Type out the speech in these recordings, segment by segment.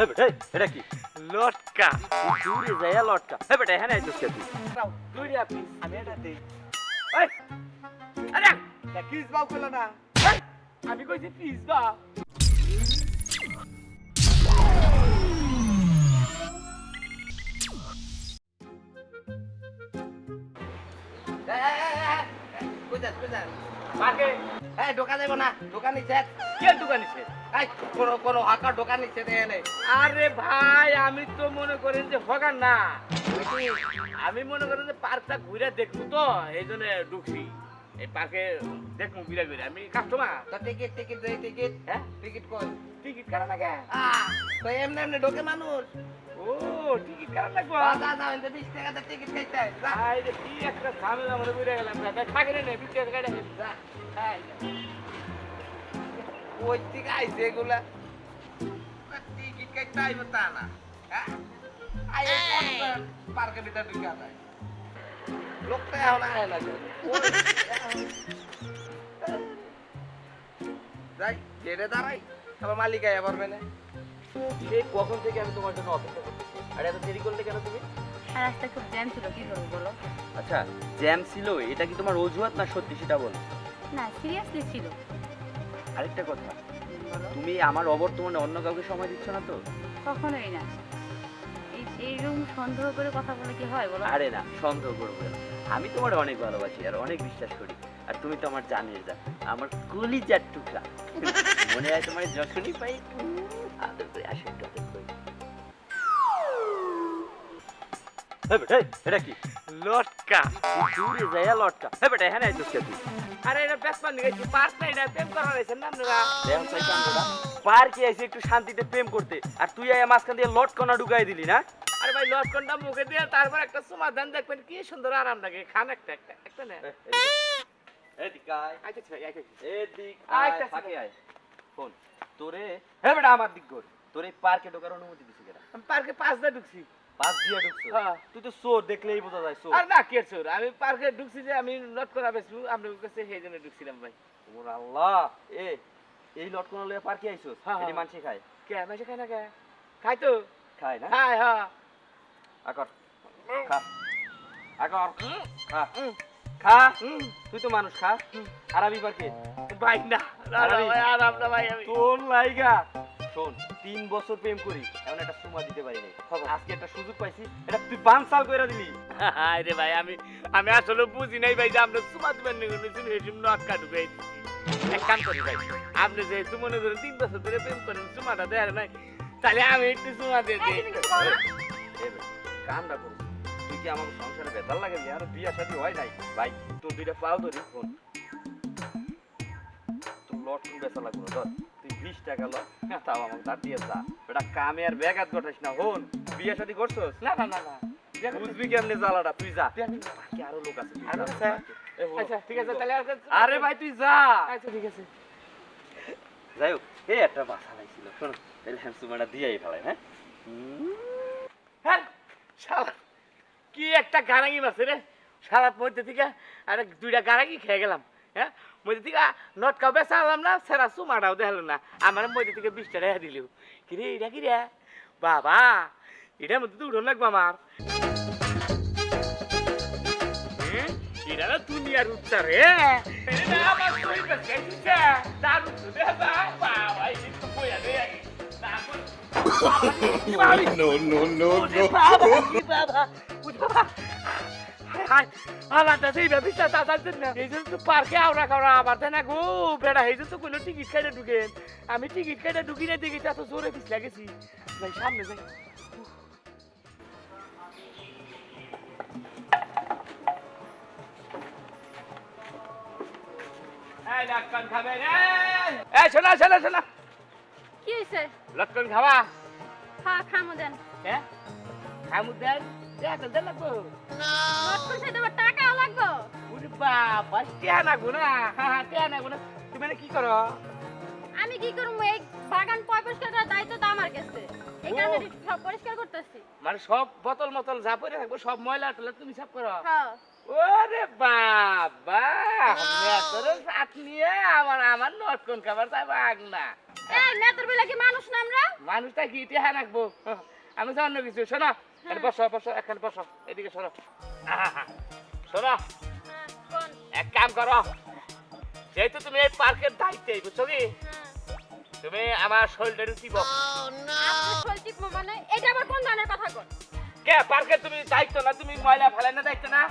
হে বেটা এটা কি? লটকা। দূরে লটকা। হে বেটা হ্যাঁ তুই? পিস আমি এটা দেই। এই, আরে! কিস বাউ করল না। আমি কইছি পিস বা কোথায় কোথায় মাকে এই ঢোকা যাব না। দোকান নিচ্ছে কে দোকান কোনো কোনো হাকার দোকান নিচ্ছে নেই আরে ভাই আমি তো মনে করেন যে হগার না। আমি মনে করেন যে পার্কটা ঘুরে দেখব তো এই জন্য ঢুকছি। এই পার্কে দেখব ঘুরে ঘুরে। আমি কাস্টমার তো টিকিট টিকিট দেই টিকিট হ্যাঁ? টিকিট কই? টিকিট কাটা লাগে তো এমনি এমনি ঢোকে মানুষ। ও টিকিট কাটা লাগবো বিশ টাকাতে টিকিট খাইতে ভাই রে কি একটা ঝামেলা মনে ঘুরে গেলাম। থাকে কাটা যা। কই থেকে আইছে এগুলা। টিকিট খাইতে আইব তা না হ্যাঁ আই পার্কের ভিতরে ঢুকে যায় লোকটা এখন আয় না। যাই গেটে দাঁড়াই আবার মালিক আয়া পারবে না। সেই কখন থেকে আমি তোমার জন্য অপেক্ষা করতেছি? আর এত দেরি করলে কেন তুমি? রাস্তা খুব জ্যাম ছিল কি করব বলো? আচ্ছা জ্যাম ছিল এটা কি তোমার অজুহাত না সত্যি সেটা বল? না সিরিয়াসলি ছিল। আরেকটা কথা তুমি আমার অবর্তমানে অন্য কাউকে সময় দিচ্ছ না তো? কখনোই না। এই এইরকম সন্দেহ করে কথা বলে কি হয় বলো? আরে না সন্দেহ করব না। আমি তোমার অনেক ভালোবাসি আর অনেক বিশ্বাস করি। আর তুমি তো আমার জানিয়ে যা আমার কলিজার টুকরা। মনে হয় তোমার যখনই পাই আদর করে আসে বেটা, এটা কি? লটকা। দূরে লটকা। হে বেটা আইছিস কে তুই? আরে এটা বেসমান নিয়ে পার্ক না এটা প্রেম করা রয়েছে না আপনারা দেখ শয়তানটা পার্কে আইছে একটু শান্তিতে প্রেম করতে। আর তুই আয়া মাঝখান দিয়ে লটকনা ঢুকাই দিলি না? আরে ভাই লটকনটা মুখে দিয়ে তারপর একটা সমাধান দেখবেন কি সুন্দর আরাম লাগে। খান একটা একটা একটা না। এদিক আয়। আচ্ছা ভাই আয়, আয় ফাঁকে আয়। ফোন। তোরে হে বেটা আমার দিক তোর পার্কে ঢোকার অনুমতি দিছি কেনা আমি পার্কে পাঁচ দিয়ে ঢুকছি। পাঁচ দিয়ে ঢুকছো? হ্যাঁ। তুই তো চোর দেখলেই বোঝা যায় চোর। আর না কে চোর? আমি পার্কে ঢুকছি যে আমি লটকনা বেসবো আপনার কাছে সেই জন্য ঢুকছিলাম ভাই। ওর আল্লাহ! এ এই লটকনা লইয়া পার্কে আইছস হ্যাঁ, এটি হ্যাঁ। মানুষে খায়? কে? মাসে খাই না কে? খাই তো? খায় না? খাই হ্যাঁ। আকর খা। আকর খা। উম, খা। উম, তুই তো মানুষ খা। আরাবি পার্কে? ভাই না না, না, আরে। আরাম না। ভাই আমি তোর লাইগা। শোন তিন বছর প্রেম করি এমন একটা সুমা দিতে পারি নাই আজকে একটা সুযোগ পাইছি এটা তুই পাঁচ সাল কইরা দিলি। আরে ভাই আমি আমি আসলে বুঝি নাই ভাই যে আপনি সুমা দিবেন নি শুনে হেসিম নটকা ঢুকাই দিছি। এক কাম করি ভাই আপনি যেহেতু মনে করেন তিন বছর ধরে প্রেম করেন সুমাটা দেয় নাই তাহলে আমি একটু সুমা দিয়ে দিই। কামটা তুই কি আমার সংসারে বেতাল লাগে আর বিয়া শাদী হয় নাই। ভাই তোর দুইটা পাও ধরি ফোন। তোর লট কোন বেচা লাগবে ধর। বিশ টাকা ল তাও আমাকে তার দিয়ে যা। এটা কামে আর ব্যাঘাত না হন। বিয়া শাদী করছস? না না না না। বুঝবি কেমনে জ্বালাটা? তুই যা। বাকি আরও লোক আছে আরও আছে? আচ্ছা ঠিক আছে তাহলে আরে ভাই তুই যা। আচ্ছা ঠিক আছে। যাই হোক এই একটা বাসা লাইছিল শোনো। তাহলে হ্যান্ডসুমাটা দিয়েই ফেলাই হ্যাঁ? হ্যাঁ শালা কি একটা গারাঙ্গি মাছ রে। সারা মধ্যে থেকে আর দুইটা গারাঙ্গি খেয়ে গেলাম। হ্যাঁ? মধ্যে থেকে নটকাও বেচা আনলাম না সেরা সুমাটাও দেখল না আমার মধ্যে থেকে বিশটা রেখা দিল। কি রে এটা কি রে বাবা এটার মধ্যে তো উঠোন লাগবো আমার? এটা না দুনিয়ার উত্তর রে এটা no, no, no, হায়, হায়, আলাদা সেই ব্যবস্থা তাদের না এই জন্য তো পার্কে আওড়া খাওয়া আবার তাই না গো। বেড়া এই জন্য তো কোনো টিকিট কেটে ঢুকেন আমি টিকিট কেটে ঢুকি না দেখি এত জোরে পিছ লাগেছি ভাই সামনে যাই। শোনা কি হয়েছে লটকন খাবা? হ্যাঁ খামো দেন। হ্যাঁ? খামু দেন? লাগবো। লটকন সাথে আমার টাকাও লাগবো। ওরে বাবা টিয়া না? হ্যাঁ টিয়া না। তুমি মানে কি করো? আমি কি করব? এই বাগান পরিষ্কার করার দায়িত্ব তো আমার কাছে। সব পরিষ্কার করতেছি। মানে সব বোতল মতল যা থাকব সব ময়লা টলা তুমি সব করো? হ্যাঁ। ওরে বাবা মেয়ে সাথ নিয়ে আমার আমার নটকন খাবার চাই বাগ না। এই নেতার বেলা কি মানুষ না আমরা? মানুষটা কি ইতিহাস রাখব আমি তো অন্য কিছু। শোনো বসো বসো এখানে বসো এদিকে সরো। সরো। শোনো কোন এক কাম করো। যেহেতু তুমি এই পার্কের দায়িত্বে বুঝছ কি? তুমি আমার শরীরটা টিপ মানে? এটা আবার কোন ধরনের কথা কোন? কে পার্কের তুমি দায়িত্ব না? তুমি ময়লা ফেলাই না দায়িত্ব না?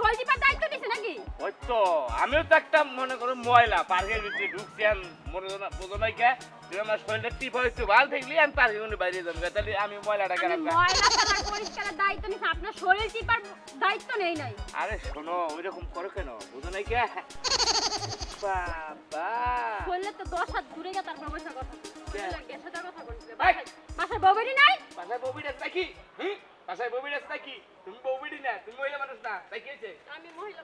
আপনাকে শৈল্পিপার দায়িত্ব দিছি নাকি? ওই তো আমিও তো একটা মনে করো ময়লা পার্কের ভিতরে ঢুকছি আমি মনে করো বোঝো নাই কে? তুমি আমার শরীরটা টিপ হয়েছে ভালো থাকলে আমি পার্কের মধ্যে বাইরে যাব তাহলে আমি ময়লাটা কেন ময়লা ফেলার পরিষ্কারের দায়িত্ব নিছি আপনার শরীর টিপার দায়িত্ব নেই নাই। আরে শোনো ওইরকম করো কেন বুঝো নাই কে? বাবা। বললে তো দশ হাত দূরে গিয়ে তারপর বসে কথা কথা বলছে বাসায় বউবেরি নাই? বাসায় বউবিড আছে নাকি? হুম? বাসায় বউবিড আছে নাকি? তুমি বউবিডি না তুমি মহিলা মানুষ না তাই কি আমি মহিলা।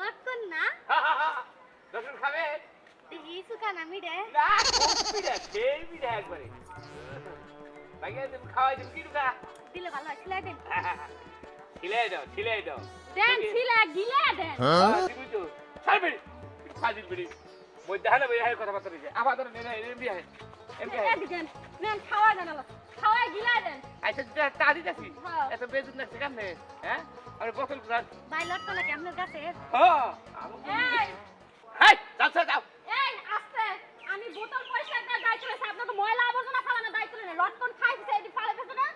নতুন না। দর্শন খাবে? আমি রে না বিড়া বিড়া একবারে? বাকি তুমি খাওয়াই তুমি কি ঢুকা দিলে ভালো হয় ছিলাই দেন। ছিলাই দাও ছিলাই দাও। দেন ছিলা গিলে দেন। হ্যাঁ? তুমি তো ছাড়বে। ফাজিল বিড়ি। মই ভাই কথাবার্তা রয়েছে আবার ধরো নেনা এমবি দেন নেন খাওয়া দেন আবার। গিলা দেন। আচ্ছা তা দিতেছি হ্যাঁ। এত বেজুন না সেখানে হ্যাঁ? আর তো নাকি আপনার কাছে? হ্যাঁ। এই! যাও যাও, যাও। এই আস্তে। আমি বোতল পরিষ্কার করার দায়িত্ব রয়েছে আপনাকে ময়লা আবর্জনা ফেলানোর দায়িত্ব নেই লটকন খাইছে এটি ফালে ফেসে না?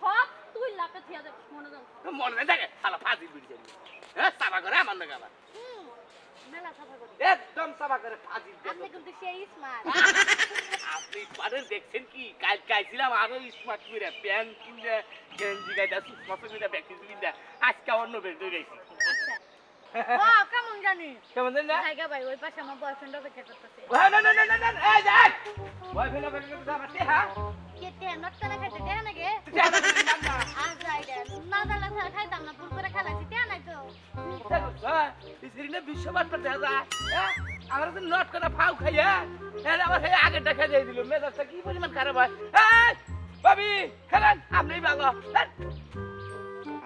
সব তুই লাপে থিয়া দেব মনে দেন মনে দেখে শালা ফাজিল বিড়ি চাই হ্যাঁ সাবা করে আমার নাকি আবার। মেলা সাফা করি। একদম সাবা করে আপনি কিন্তু সেই স্মার্ট আপনি পারেন দেখছেন কি? কাল কাইছিলাম আরও স্মার্ট করে প্যান্ট কিনে গেঞ্জি গাইদা সুস্মাত করে ব্যাগটি কিনে আজকে অন্য বের ধরে গেছি। আচ্ছা। কেমন জানি? কেমন জানি না? জায়গা ভাই ওই পাশে আমার বয়ফ্রেন্ড অপেক্ষা করতেছে না না না না না এই দেখ! বয়ফ্রেন্ড বয়ফ্রেন্ড আমার টেহা। কেটে নটকানা খাইতে দেয় নাকি? টেহা না না না জানা খাইতাম না পুর করে খেলাইছি দেয় নাই তো। বিশ্ববাদ করতে যায়। আমার তো নট করে ফাউ খাইয়া হ্যাঁ আমার সেই আগেরটা খেয়ে দিয়ে দিল। মেজাজটা কি পরিমাণ খারাপ হয়? ভাবি, খেলেন, আপনি ভালো।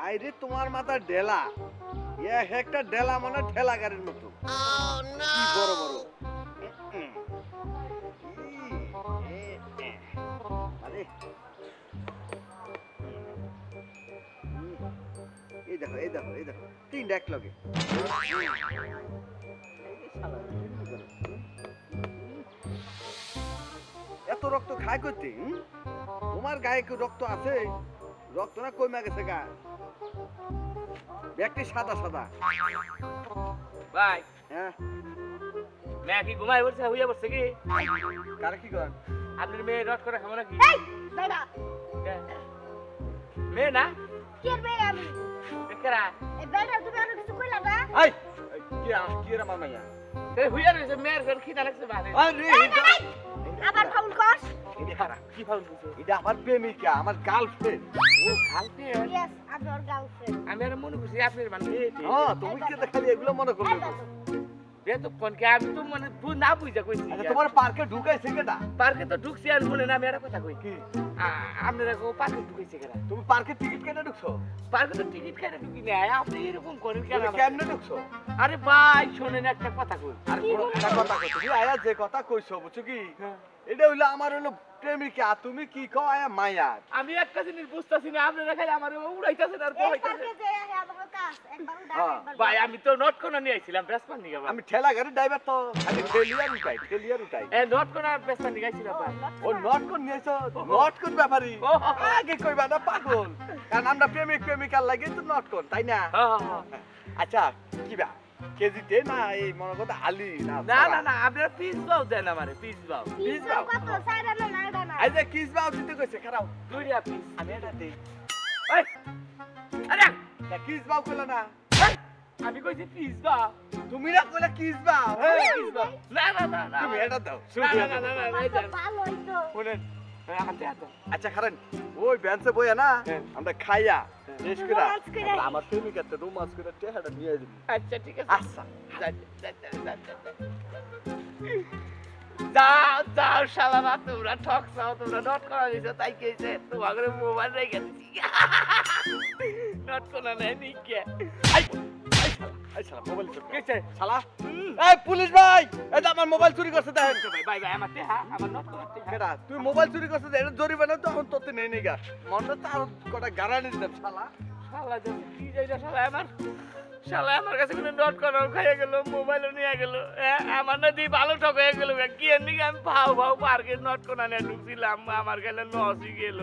আইরে, তোমার মাথা ডেলা। এক একটা ডেলা মানে ঠেলা গাড়ির মতো। কি বড় এই দেখো এই দেখো এই দেখো। তিনটা এক লগে রক্ত খায় করতে তোমার গায়ে কি রক্ত আছে? রক্ত না কমে গেছে গা? ব্যক্তি সাদা সাদা। ভাই। হ্যাঁ? মেয়ে কি ঘুমাই পড়ছে হইয়া পড়ছে কি? কার কি করেন আপনার মেয়ে রট করে খাব নাকি? এই দাদা। মেয়ে না? কি রে আমি? বেকারা এই বেটা তুমি আর কিছু কইলা না? এই কি আ- কি রে মামাইয়া তাই হইয়া রয়েছে মেয়ের ঘর খিদা লাগছে ভালো। আরে আবার ফাউল কর। কি ভালো বুঝছ এটা আমার প্রেমিকা আমার গার্লফ্রেন্ড ও খালতে ইয়েস আমি গার্লফ্রেন্ড আমি আর মনে করছি আপনার মানে হ্যাঁ তুমি কি তো খালি এগুলো মনে করবে বে তো? কোন কে আমি তো মানে না বুঝা কইছি আচ্ছা তোমার পার্কে ঢুকাইছে কেটা পার্কে তো ঢুকছি আর মনে না আমি একটা কথা কই। কি? আপনারা কো পার্কে ঢুকাইছে কেন তুমি পার্কে টিকিট কেটে ঢুকছো? পার্কে তো টিকিট কেটে ঢুকি না আপনি এরকম করেন কেন আমার? কেমনে ঢুকছো? আরে ভাই শোনেন একটা কথা কই। আর কোন একটা কথা কইছো তুমি আয়া যে কথা কইছো বুঝছ কি? এটা হইল আমার হইল প্রেমিকা তুমি কি কও আয়া মায়া। আমি একটা জিনিস বুঝতাছি না আপনারা খালি আমার উড়াইতাছেন আর হ্যাঁ, একবার ভাই আমি তো নোট কোনা নিয়ে আইছিলাম বেসপান নিয়ে আমি ঠেলা গাড়ির ড্রাইভার তো আমি ঠেলিয়ার উঠাই ঠেলিয়ার উঠাই। এ নোট কোনা বেসপান নিয়ে আইছিলাম ভাই। ও নট কোন নিয়েছো নট কোন ব্যাপারি? ও। আগে কইবা না পাগল। কারণ আমরা প্রেমিক প্রেমিকার লাগে তো নট কোন তাই না? হ্যাঁ, হ্যাঁ। আচ্ছা কি বা কেজিতে না এই মনে কথা আলি না না না না আপনারা পিস বাউ দেন আমারে পিস বাউ পিস বাও। কত? সাইড না না না যে কিস বাও দিতে কইছে খারাপ দুইটা পিস আমি এটা দেই। এই আরে! তা কিস বাও কইলা না। আমি কইছি পিস বাউ তুমি না কইলা কিস পিস বাউ না না না না তুমি এটা দাও না না না না না না, দেন। ভালো হইতো। শুনেন। হ্যাঁ, আচ্ছা খারেন ওই বেঞ্চে বইয়া না হ্যাঁ। আমরা খাইয়া শেষ করে। আমার প্রেমিকাতে রোমান্স করে টেহাটা নিয়ে দিবি আচ্ছা ঠিক আছে। আচ্ছা। যাও যাও শালারা তোমরা ঠকসাও তোমরা নট করা দিছো তাই কেছে তোমাদের মোবাইল রেখে দিছি। নট করা নেই নিকে। আই, আই শালা, মোবাইল চোর কেছে শালা? এই পুলিশ ভাই এই আমার মোবাইল চুরি করছে দেখেন। ভাই ভাই ভাই আমার টেহা আমার নট করতে কেডা তুই মোবাইল চুরি করছিস এটা জরিমানা তো এখন তোতে নেই নিগা মনটা তো আরও কটা গারানি দিতাম শালা। শালা যাচ্ছে কি যাইটা শালা আমার শালা আমার কাছে কোনো নট করা খাইয়ে গেল মোবাইলও নিয়ে গেল। আমার না দিয়ে ভালো ঠক হয়ে গেল। কি এর আমি ভাও ভাও পার্কে নট কোনা নিয়ে ঢুকছিলাম আমার গেলে নসই গেল।